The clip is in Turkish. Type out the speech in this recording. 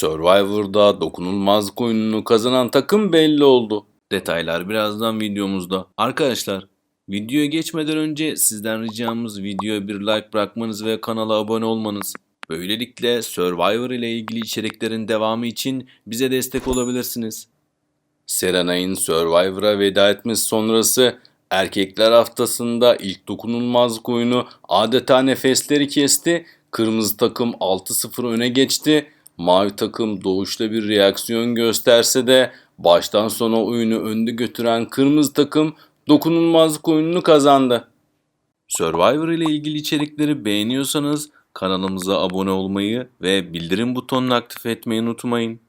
Survivor'da dokunulmazlık oyununu kazanan takım belli oldu. Detaylar birazdan videomuzda. Arkadaşlar videoya geçmeden önce sizden ricamız videoya bir like bırakmanız ve kanala abone olmanız. Böylelikle Survivor ile ilgili içeriklerin devamı için bize destek olabilirsiniz. Serenay'ın Survivor'a veda etmesi sonrası erkekler haftasında ilk dokunulmazlık oyunu adeta nefesleri kesti. Kırmızı takım 6-0 öne geçti. Mavi takım doğuşta bir reaksiyon gösterse de baştan sona oyunu önde götüren kırmızı takım dokunulmazlık oyununu kazandı. Survivor ile ilgili içerikleri beğeniyorsanız kanalımıza abone olmayı ve bildirim butonunu aktif etmeyi unutmayın.